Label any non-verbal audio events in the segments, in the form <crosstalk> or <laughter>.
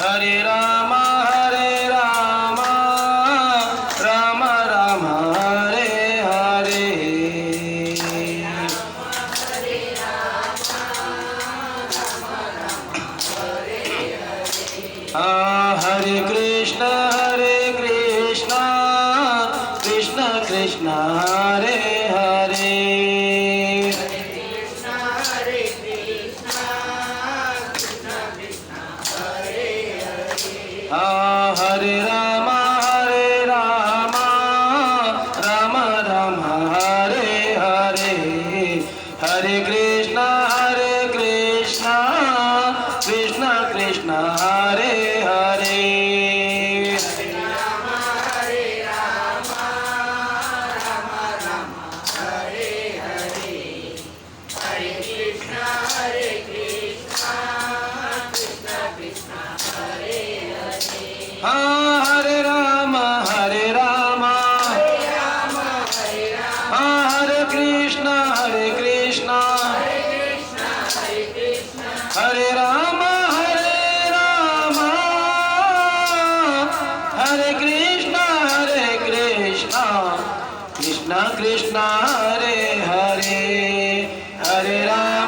हरे राम हरे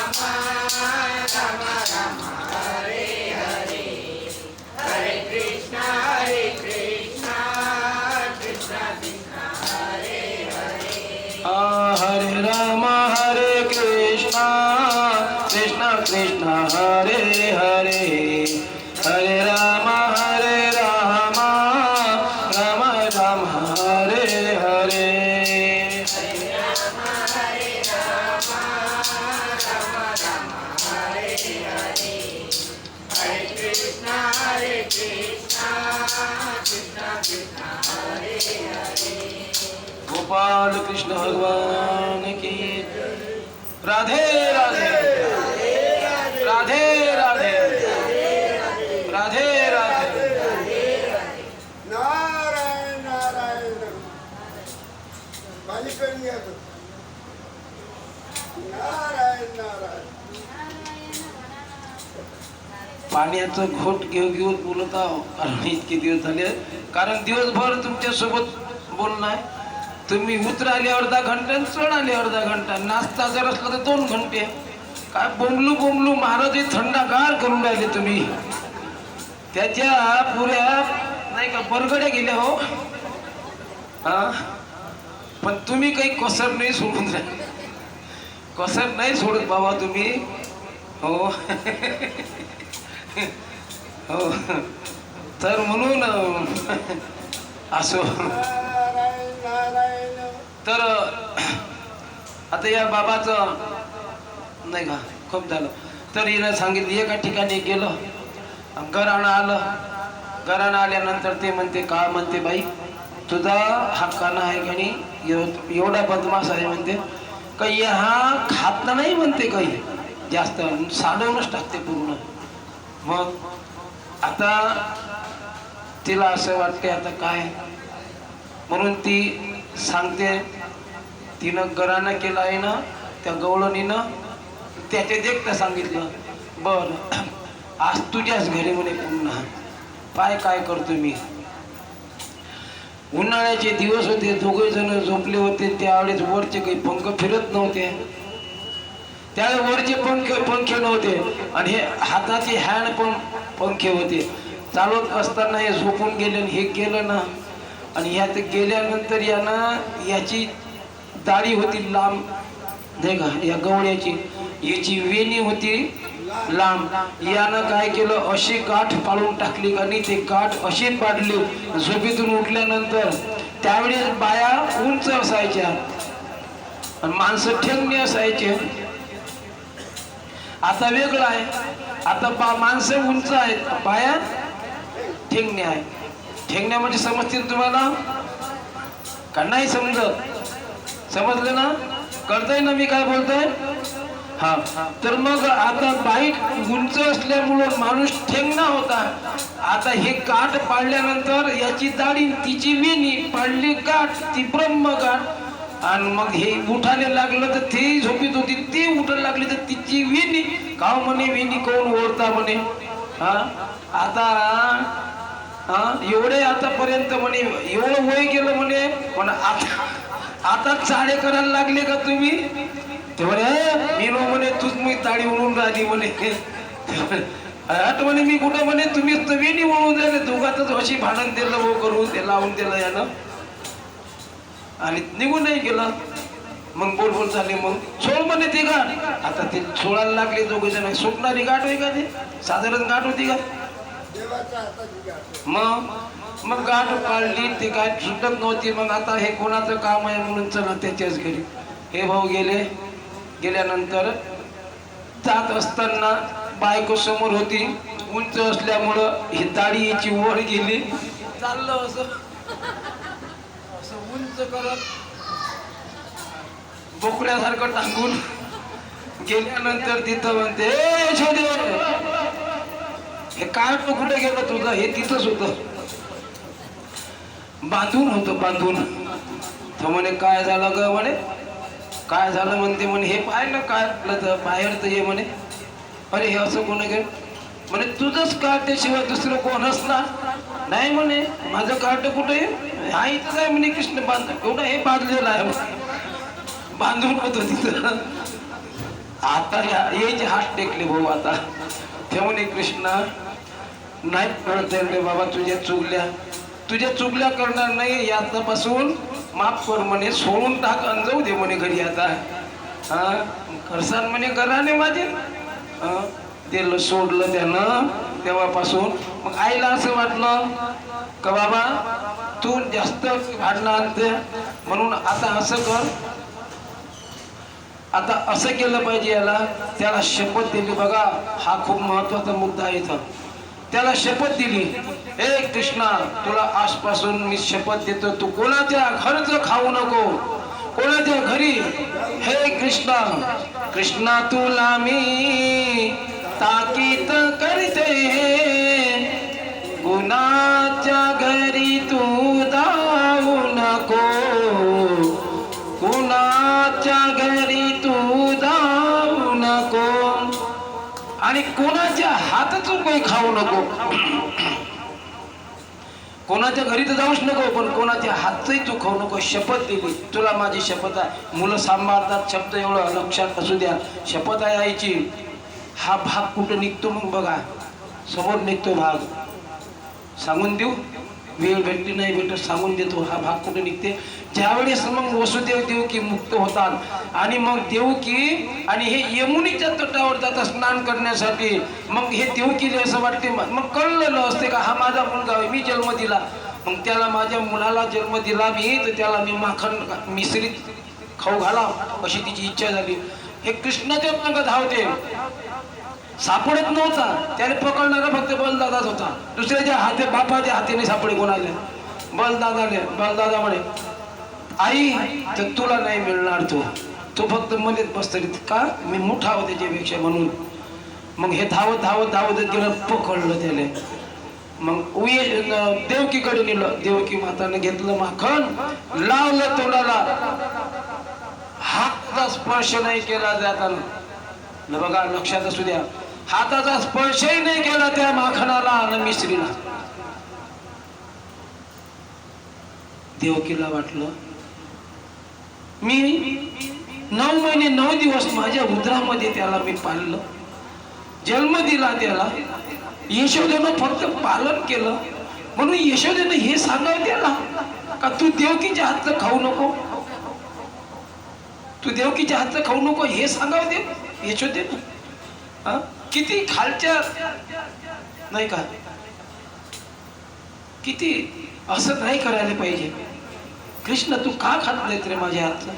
राधे राधे। राधे राधे। राधे राधे। नारायण नारायण. नारायण नारायण. पाण्याचं घोट घेऊ घेऊन बोलत आहो. कारण इतके दिवस झाले. कारण दिवसभर तुमच्यासोबत बोलणं आहे. तुम्ही उतराले अर्धा घंटा आणि चढाले अर्धा घंटा. नाश्ता जर असला तर दोन घंटे. काय बोंबलू बोंबलू महाराज हे थंडागार करून राहिले तुम्ही. त्याच्या पुऱ्या नाही का बरगड्या गेल्या हो. हा? पण तुम्ही काही कसर नाही सोडून राहिले. कसर नाही सोडत बाबा तुम्ही. हो. हो. तर म्हणून असो. तर आता या बाबाचं नाही का खूप झालं. तर हिनं सांगितलं एका ठिकाणी गेलं घराणं आलं. घराणं आल्यानंतर ते म्हणते का म्हणते बाई तुझा हक्कानं आहे का नाही? एवढा बदमाश आहे म्हणते. काही हा खात नाही म्हणते काही. जास्त साडवूनच टाकते पूर्ण. मग आता तिला असं वाटते आता काय? म्हणून ती सांगते तिनं गरानं केलं आहे ना त्या गवळणीनं त्याचे देखता सांगितलं बर <clears throat> आज तुझ्याच घरी म्हणे पुन्हा. पाय काय करतो मी? उन्हाळ्याचे दिवस होते दोघे जण झोपले होते त्यावेळेस वरचे काही पंख फिरत नव्हते. त्यावेळेस वरचे पंख पंखे नव्हते आणि हे हाताचे हँड पण पंखे होते. चालवत असताना हे झोपून गेले हे केलं ना आणि ह्यात गेल्यानंतर यानं याची दाढी होती लांब. नाही का? या गवळ्याची. याची वेणी होती लांब. यानं काय केलं? अशी गाठ पाडून टाकली आणि ते गाठ अशी पाडली झोपेतून उठल्यानंतर त्यावेळेस बाया उंच असायच्या. आणि माणसं ठेंगणे असायचे. आता वेगळं आहे. आता बा माणसं उंच आहेत. बाया ठेंगणे आहे ठेंगण्या म्हणजे समजतील तुम्हाला? का नाही समजत समजलं ना? कळतंय ना मी काय बोलतोय? हा. तर मग आता बाईक उंच असल्यामुळं माणूस ठेंगणा होता. आता हे काठ पाडल्यानंतर याची दाढी तिची वेणी पाडली काठ ती ब्रह्म आणि मग हे उठायला लागलं तर ते झोपीत होती ती उठायला लागली तर तिची वेणी. का म्हणे वेणी कोण ओढता म्हणे? हा? आता हा? एवढे आतापर्यंत म्हणे एवढं वय गेलं म्हणे पण आता आता चाळे करायला लागले का तुम्ही? ते म्हणे मी नो म्हणे तूच मी ताळी उडून राहिली म्हणे. <laughs> हट म्हणे मी कुठं म्हणे तुम्ही तवेनी वळून म्हणून दोघातच अशी भांडण दिलं हो करून ते लावून दिलं यानं. आणि निघून नाही गेलं. मग बोल बोल झाली मग. सोड म्हणे ती गाठ. आता ते सोडायला लागले दोघे जण. सुटणारी गाठ होई का ते? साधारण गाठ होती का? मग मग गाठ काढली ती गाठ सुटत नव्हती. मग आता हे कोणाचं काम आहे म्हणून चला त्याच्याच घरी. हे भाऊ गेले. गेल्यानंतर जात असताना बायको समोर होती. उंच असल्यामुळं ही दाढी याची गेली. चाललं असं. असं उंच करत बोकड्यासारखं टाकून गेल्यानंतर तिथं म्हणते हे काय कुठे गेलं तुझं? हे तिथंच होतं. बांधून होतं बांधून. तो म्हणे काय झालं ग? म्हणे काय झालं? म्हणते म्हणे हे पाहिलं काय तर बाहेर तर ये म्हणे. अरे हे असं कोण गे म्हणे तुझंच काढल्याशिवाय दुसरं कोण असणार? नाही म्हणे माझं कार्ड कुठे हा इथं आहे म्हणे कृष्ण बांध एवढं हे बांधलेलं आहे म्हणे. बांधून होत तिथं. आता या जे हात टेकले भाऊ आता. ते म्हणे कृष्णा नाही कळत रे बाबा तुझ्या चुकल्या तुझ्या चुकल्या करणार नाही यातपासून माफ कर म्हणे सोडून टाक आणि जाऊ दे म्हणे घरी आता. हा? करसान म्हणे घराने माझे. ते सोडलं त्यानं तेव्हापासून. मग आईला असं वाटलं का बाबा तू जास्त भांडणं आणते म्हणून आता असं कर. आता असं केलं पाहिजे याला. त्याला शपथ दिली बघा. हा खूप महत्त्वाचा मुद्दा आहे इथं. त्याला शपथ दिली. हे कृष्णा तुला आजपासून मी शपथ देतो. तू कोणाच्या घरच खाऊ नको? कोणाच्या घरी? हे कृष्णा कृष्णा तुला मी ताकीत करते. गुणाच्या घरी तू जाऊ नको. कुणाच्या घरी तू जाऊ नको. आणि कोणा काही खाऊ नको. कोणाच्या घरी तर जाऊच नको पण कोणाच्या हातही तू खाऊ नको. शपथ दिली. तुला माझी शपथ आहे. मुलं सांभाळतात शब्द एवढं लक्षात असू द्या. शपथ आहे आईची. हा भाग कुठं निघतो मग बघा. समोर निघतो भाग. सांगून देऊ? वेळ भेटली नाही भेटत सांगून देतो. हा भाग कुठे निघते? ज्यावेळेस मग वसुदेव देवकी मुक्त होतात आणि मग देवकी आणि हे यमुनीच्या तटावर जातात स्नान करण्यासाठी मग हे देवकी असं वाटते मग कळलेलं असते का हा माझा मुलगा आहे मी जन्म दिला. मग त्याला माझ्या मुलाला जन्म दिला मी तर त्याला मी माखन मिश्रित खाऊ घाला अशी तिची इच्छा झाली. हे कृष्णाच्या मागं धावते. सापडत नव्हता. त्याने पकडणारा फक्त बलदादाच होता. दुसऱ्याच्या हाते बापाच्या हातीने सापडे कोणाले बलदादाने बलदादा म्हणे आई तर तुला नाही मिळणार तो. तो फक्त मध्येच बसतरी. का? मी मोठा हो त्याच्यापेक्षा म्हणून. मग हे धावत धावत धावत गेलं पकडलं त्याने. मग उये देवकीकडे नेलं. देवकी माताने घेतलं माखण लावलं तोंडाला. हाताचा स्पर्श नाही केला जाताना. बघा लक्षात असू द्या. हाताचा स्पर्शही नाही केला त्या माखणाला आणि मिश्रीला. देवकीला वाटलं मी नऊ महिने नऊ दिवस माझ्या उदरामध्ये त्याला मी पाळलं. जन्म दिला त्याला. यशोदेनं फक्त पालन केलं. म्हणून यशोदेनं हे सांगावं त्याला का तू देवकीच्या हातचं खाऊ नको? तू देवकीच्या हातचं खाऊ नको हे सांगावं दे यशोदेनं. हा? किती खालच्या? नाही का? किती? असं नाही करायला पाहिजे. कृष्ण तू का खात नाहीत रे माझ्या हातचं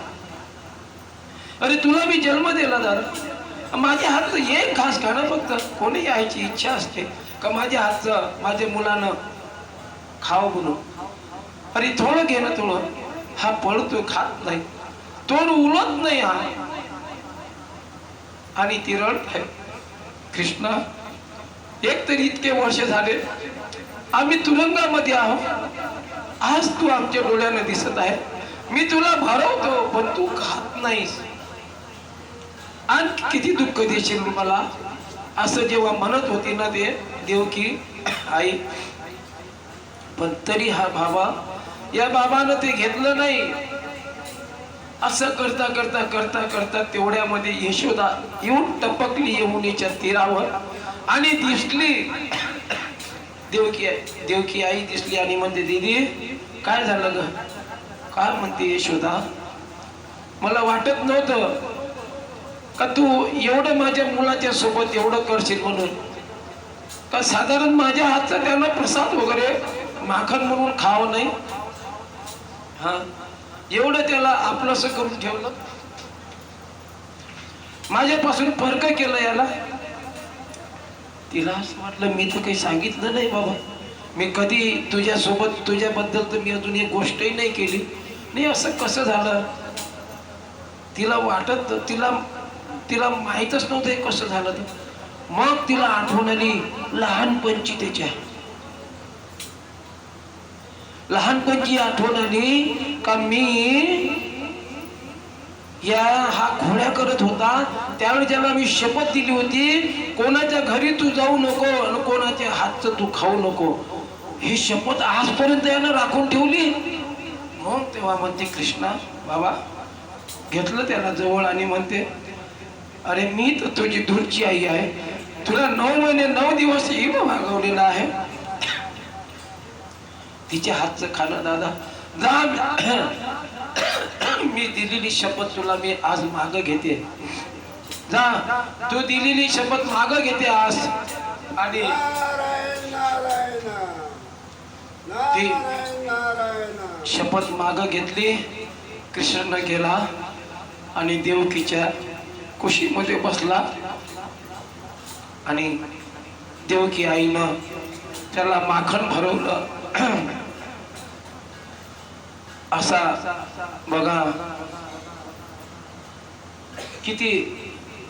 अरे तुला मी जन्म दिला दादा माझ्या हातचं एक घास खाणं फक्त. कोणी यायची इच्छा असते का माझ्या हातचं माझ्या मुलानं खावं म्हणून? अरे थोडं घे ना थोडं. हा पळतोय खात नाही. तोंड उलत नाही हा. आणि ती रडत. कृष्ण एक तरी इतके वर्ष झाले आम्ही तुरुंगामध्ये आहोत. आज तू आमच्या डोळ्याने दिसत आहे. मी तुला भरवतो पण तू खात नाहीस. आणि किती दुःख देशील मला? असं जेव्हा म्हणत होती ना ते देवकी आई पण तरी हा बाबा या बाबानं ते घेतलं नाही. असं करता करता करता करता तेवढ्यामध्ये यशोदा येऊन टपकली यमुनेच्या तीरावर. आणि दिसली. देवकी देवकी आई दिसली आणि म्हणते दिदी काय झालं ग? काय म्हणते यशोदा? मला वाटत नव्हतं का तू एवढं माझ्या मुलाच्या सोबत एवढं करशील म्हणून? का साधारण माझ्या हातचा त्यांना प्रसाद वगैरे माखन म्हणून खावं नाही? हा. एवढं त्याला आपलंस करून ठेवलं. माझ्यापासून फरक केलं याला. तिला असं वाटलं मी तर काही सांगितलं नाही बाबा. मी कधी तुझ्यासोबत तुझ्याबद्दल तर मी अजून एक गोष्टही नाही केली. नाही असं कसं झालं? तिला वाटत तिला तिला माहीतच नव्हतं कसं झालं. ते मग तिला आठवण आली लहानपणची त्याच्या. लहानपणची आठवण आली का मी या हा घोड्या करत होता. त्यावेळी ज्याला मी शपथ दिली होती कोणाच्या घरी तू जाऊ नको आणि कोणाच्या हातचं तू खाऊ नको. ही शपथ आजपर्यंत यानं राखून ठेवली. मग तेव्हा म्हणते कृष्णा बाबा घेतलं त्याला जवळ आणि म्हणते अरे मी तर तुझी दूरची आई आहे. तुला नऊ महिने नऊ दिवस इड मागवलेला आहे. तिच्या हातचं खाणं दादा. जा <coughs> मी दिलेली शपथ तुला मी आज माग घेते. जा तू दिलेली शपथ माग घेते आज. आणि ती शपथ माग घेतली कृष्ण गेला आणि देवकीच्या कुशीमध्ये बसला. आणि देवकी आईनं त्याला माखण भरवलं. असा बघा. किती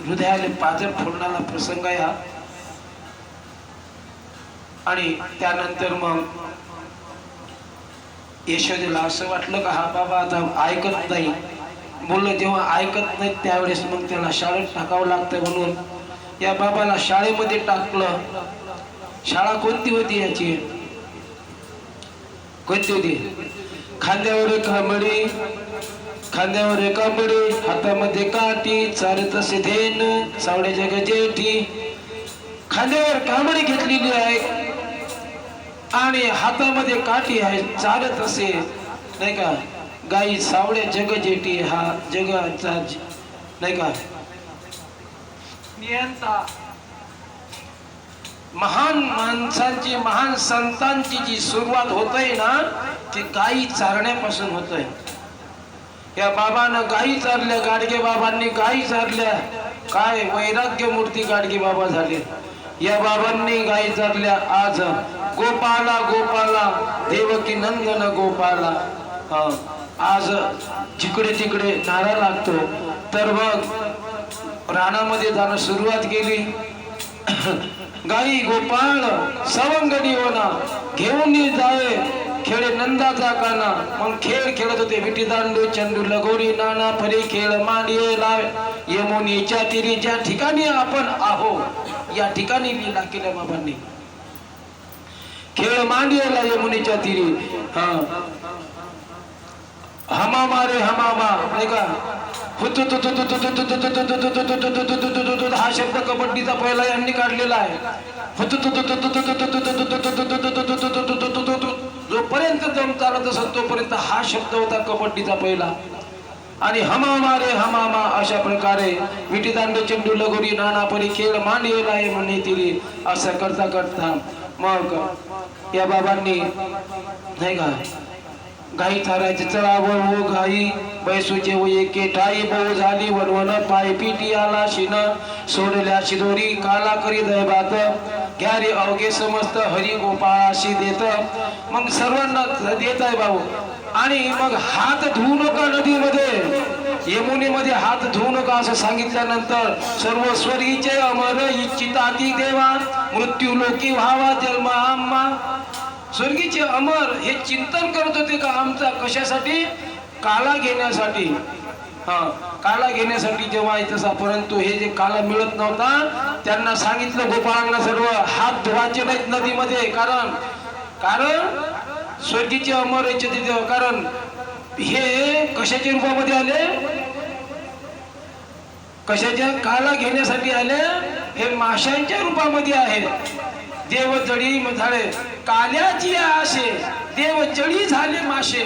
हृदयाला पाजर फोडणारा प्रसंग आहे आणि त्यानंतर मग यशोदेला असं वाटलं का हा बाबा आता ऐकत नाही. मुलं जेव्हा ऐकत नाही त्यावेळेस मग त्याला शाळेत टाकावं लागतं म्हणून. या बाबाला शाळेमध्ये टाकलं. शाळा कोणती होती याची? कोणती होती? खांद्यावर एक खांद्यावर एक आंबडी हातामध्ये काठी चालत असे धेन सावड्याच्या गजेठी खांद्यावर कांबडी घेतलेली आहे आणि हातामध्ये काठी आहे चालत असे नाही का? गाई सावड्या जगजेटी हा जगाचा नाही का? नियंता. महान माणसांची महान संतांची जी सुरुवात होत आहे ना ती गायी चारण्यापासून होत आहे या बाबानं गाई चारल्या गाडगे बाबांनी गायी चारल्या. काय वैराग्य मूर्ती गाडगे बाबा झाले. या बाबांनी गायी चारल्या. आज गोपाला गोपाला देवकी नंदन गोपाला. आज जिकडे तिकडे नारा लागतो. तर मग रानामध्ये जाणं सुरुवात केली. गाई गोपाळ सवंगडी होना घेऊन जाये खेळ नंदाचा काना मग खेळ खेळत होते विटी दांडू चंदू लगोरी नाना फरी खेळ मांडिये लावे. यमुनीच्या तिरी ज्या ठिकाणी आपण आहो या ठिकाणी लीला केल्या बाबांनी खेळ मांडियेला यमुनीच्या तिरी. हा. हमा मारे हमामा नाही का? हा शब्द कबड्डीचा पहिला यांनी काढलेला आहे. जोपर्यंत जम चालत असत तोपर्यंत हा शब्द होता कबड्डीचा पहिला. आणि हमामा रे हमामा अशा प्रकारे विटीदांड चेंडू लगोरी नाना परी खेळ मांडेला आहे म्हणे तिरी असं करता करता मग या बाबांनी नाही का गाई थारायचे चला हो गाई. बैसूचे व एके ठाई बहु झाली वनवन पाय पिटी आला शिन. सोडल्या शिदोरी काला करी दैबात. घ्या रे अवघे समस्त हरी गोपाळाशी देत. मग सर्वांना देत आहे भाऊ. आणि मग हात धुवू नका नदीमध्ये. यमुनेमध्ये हात धुवू नका असं सांगितल्यानंतर सर्व स्वर्गीचे अमर इच्छिताती देवा. मृत्यू लोकी व्हावा जन्म आम्हा. स्वर्गीचे अमर हे चिंतन करत होते का आमचा कशासाठी? काला घेण्यासाठी. हा काला घेण्यासाठी जेव्हा तसा परंतु हे जे काला मिळत नव्हता त्यांना सांगितलं गोपाळांना सर्व हात धुवायचे नाहीत नदीमध्ये कारण कारण स्वर्गीचे अमर याचे तिथे कारण हे कशाच्या रूपामध्ये आले? कशाच्या काला घेण्यासाठी आले? हे माशांच्या रूपामध्ये आहेत देव जडी झाले काल्याची आशे देव जडी झाले मासे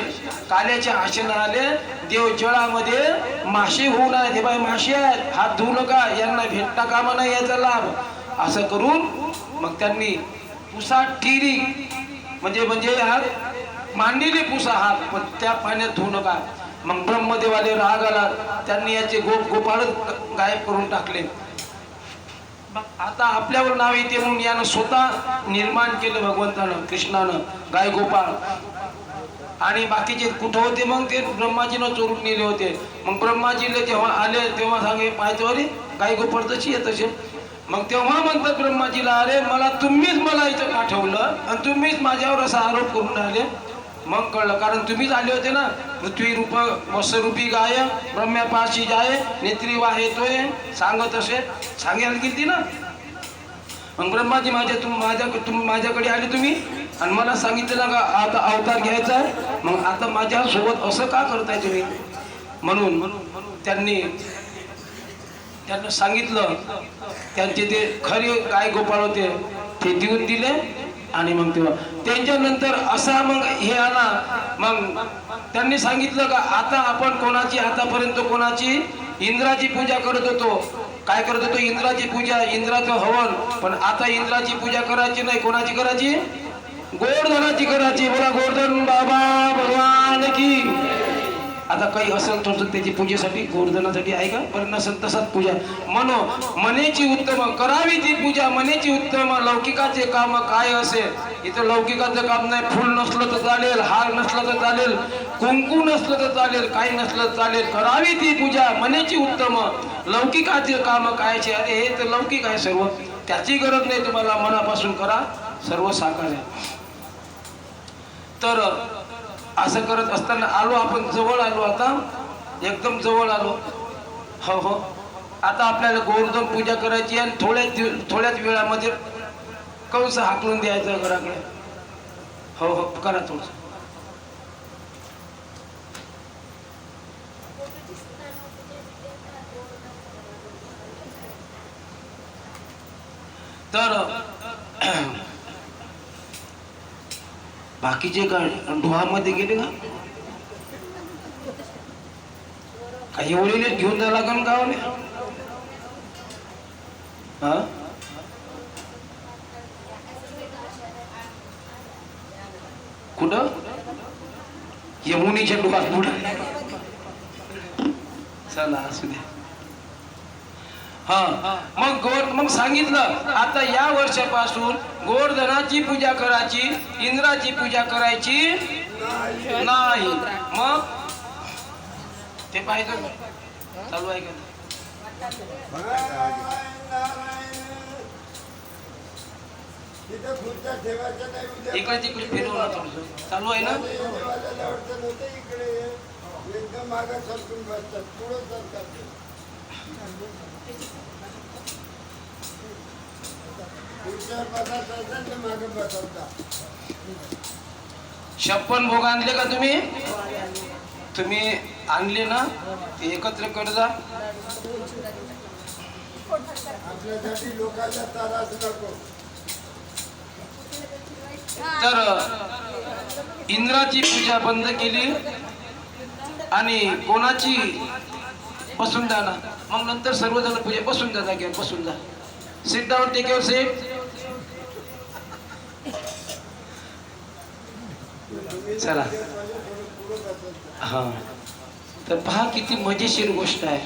काल्याचे आशेनं आले देव जळामध्ये मासे होऊन नये हे बाई मासे आहेत. हात धुवू नका यांना भेटता कामा नाही याचा लाभ. असं करून मग त्यांनी पुसा टिरी म्हणजे म्हणजे हात मांडलेले पुसा हात पण त्या पाण्यात धुवू नका. मग ब्रह्मदेवाले राग आला. त्यांनी याचे गोप गोपाळ गायब करून टाकले. आता आपल्यावर नाव येते म्हणून यानं स्वतः निर्माण केलं भगवंतानं कृष्णानं गाय गोपाळ आणि बाकीचे कुठं होते मग? ते ब्रह्माजीनं चोरून नेले होते. मग ब्रह्माजीला जेव्हा आले तेव्हा सांगे पाहिजे अरे गाय गोपाळ तशी आहे तसे मग तेव्हा म्हणतात ब्रह्माजीला अरे मला तुम्हीच मला इथं का आणि तुम्हीच माझ्यावर असा आरोप करून राहिले. मग कळलं कारण तुम्हीच आले होते ना. पृथ्वी रूप वसरूपी गाय ब्रह्म्यापाशी जाय नेत्री वाहे तोय सांगत असे. सांगायला गेलती ना. मग ब्रह्माजी माझ्या तुम माझ्या तुम माझ्याकडे आले तुम्ही. आणि मला सांगितलं ना का आता अवतार घ्यायचा आहे. मग आता माझ्या सोबत असं का करताय तुम्ही? म्हणून म्हणून त्यांनी त्यांना सांगितलं. त्यांचे ते खरे गाय गोपाळ होते ते देऊन दिले. आणि मग तेव्हा त्यांच्यानंतर असा मग हे आला. मग त्यांनी सांगितलं का आता आपण कोणाची आतापर्यंत कोणाची? इंद्राची पूजा करत होतो. काय करत होतो? इंद्राची पूजा इंद्राचं हवन. पण आता इंद्राची पूजा करायची नाही. कोणाची करायची? गोवर्धनाची करायची. बोला गोवर्धन बाबा भगवान की आता काही असेल तर त्याची पूजेसाठी गोवर्धनासाठी आहे का? पण नसेल तसाच पूजा. मनो मनेची उत्तम करावी ती पूजा मनेची उत्तम लौकिकाचे काम काय असेल इथं लौकिकाचं काम नाही फुल नसलं तर चालेल हार नसलं तर चालेल कुंकू नसलं तर चालेल काही नसलं तर चालेल करावी ती पूजा मनेची उत्तम लौकिकाचे काम कायचे अरे हे तर लौकिक आहे सर्व. त्याची गरज नाही तुम्हाला मनापासून करा सर्व साकार आहे. तर असं करत असताना आलो आपण जवळ आलो आता. एकदम जवळ आलो. हो हो. आता आपल्याला गोवर्धन पूजा करायची आणि थोड्याच दिव- थोड्याच वेळामध्ये कंस हाकलून द्यायचं घराकडे. हो हो. करा थोडस. तर बाकीचे डोहामध्ये गेले का? काही एवढे घेऊन जायला लागन गावाने हा? कुठं? यमुनीच्या डोहात पुढं चला असू द्या हा मग गोर मग सांगितलं आता या वर्षापासून गोवर्धनाची पूजा करायची इंद्राची पूजा करायची नाही. मग? ते पाहिजे चालू आहे का नारायण नारायण तिथं खुर्च्या ठेवायच्या नाही? उद्या इकडे तिकडे फिरवलं थोडंसं. चालू आहे ना देवाला अडचण होते इकडे ये. एकदम मागं सरकून बसतात पुढं सरतात ते. खुर्च्यावर बसायचं असेल तर मागं बसवतात छप्पन भोग आणले का तुम्ही? तुम्ही आणले ना? ते एकत्र कर जा. आपल्यासाठी लोकांचा त्रास नको. तर इंद्राची पूजा बंद केली आणि कोणाची? बसून जा ना मग नंतर सर्वजण पूजा बसून जा जागेवर बसून जा सिट डाऊन टेक चला. हा. तर पहा किती मजेशीर गोष्ट आहे.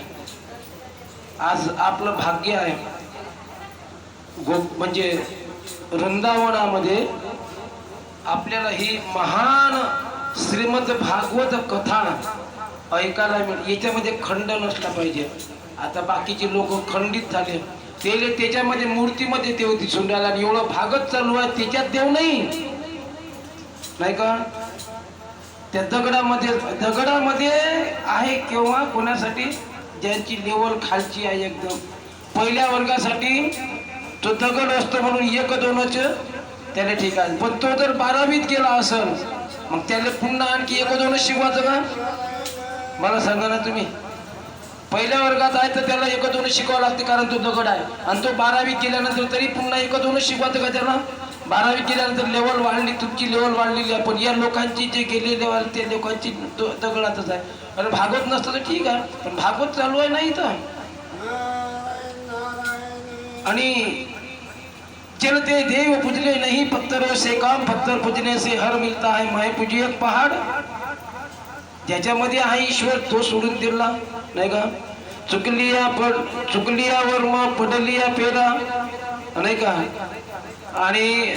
आज आपलं भाग्य आहे. गो म्हणजे वृंदावनामध्ये आपल्याला ही महान श्रीमद भागवत कथा ऐकायला मिळते याच्यामध्ये खंड नसला पाहिजे. आता बाकीचे लोक खंडित झाले. तेले त्याच्यामध्ये मूर्तीमध्ये देव दिसून राहिला आणि एवढं भागत चालू आहे त्याच्यात देव नाही. नाही का? त्या दगडामध्ये दगडामध्ये आहे केव्हा कोणासाठी? ज्यांची लेवल खालची आहे एकदम. पहिल्या वर्गासाठी तो दगड असतो म्हणून एक दोनच त्याला ठीक आहे. पण तो जर बारावीत गेला असेल मग त्याला पुन्हा आणखी एक दोनच शिकवायचं का? मला सांगा ना तुम्ही. पहिल्या वर्गात आहे तर त्याला एक दोन शिकवावं लागते कारण तो दगड आहे. आणि तो बारावीत गेल्यानंतर तरी पुन्हा एक दोनच शिकवायचं का त्याला? बारावी केल्यानंतर लेवल वाढली तुमची लेवल वाढलेली आहे. पण या लोकांची जे गेलेले त्या लोकांची दगडातच आहे. अरे भागवत नसतं तर ठीक आहे पण भागवत चालू आहे नाही तर आणि चल आणि चलते देव पुजले नहीं पत्थरों से काम पत्थर पुजने से हर मिलता है माय पूजी एक पहाड. ज्याच्यामध्ये आहे ईश्वर तो सोडून दिला. नाही का? चुकलिया पड चुकलिया वर्म पडलिया पेरा. नाही का? आणि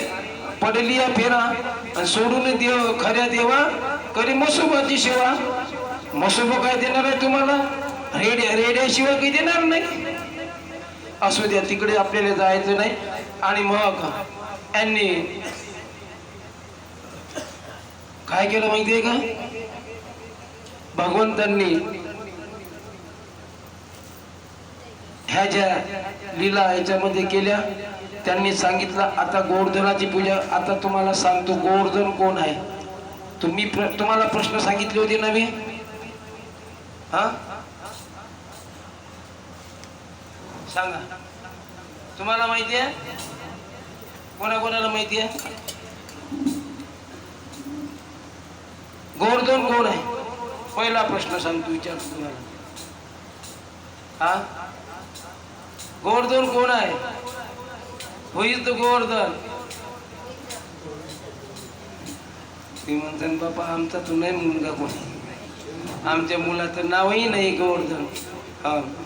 पडलिया फेरा. आणि सोडून देव खऱ्या देवा करी मसोबाची सेवा. मसोबा काय देणार आहे तुम्हाला? रेड्या रेड्याशिवाय काही देणार नाही. असू द्या तिकडे आपल्याला जायचं नाही. आणि मग यांनी काय केलं माहितीये का? भगवंतांनी ह्या ज्या लीला याच्यामध्ये केल्या त्यांनी सांगितलं आता गोवर्धनाची पूजा आता तुम्हाला सांगतो गोवर्धन कोण आहे. तुम्ही प्र- तुम्हाला प्रश्न सांगितले होते ना मी हा? सांगा. तुम्हाला माहिती आहे? कोणाकोणाला माहिती आहे? गोवर्धन कोण आहे? पहिला प्रश्न सांगतो विचारतो तुम्हाला. हा? गोवर्धन कोण आहे? होईच तो गोवर्धन. ते म्हणतात बाबा आमचा तो नाही मुलगा कोणी. आमच्या मुलाचं नावही नाही गोवर्धन. हा.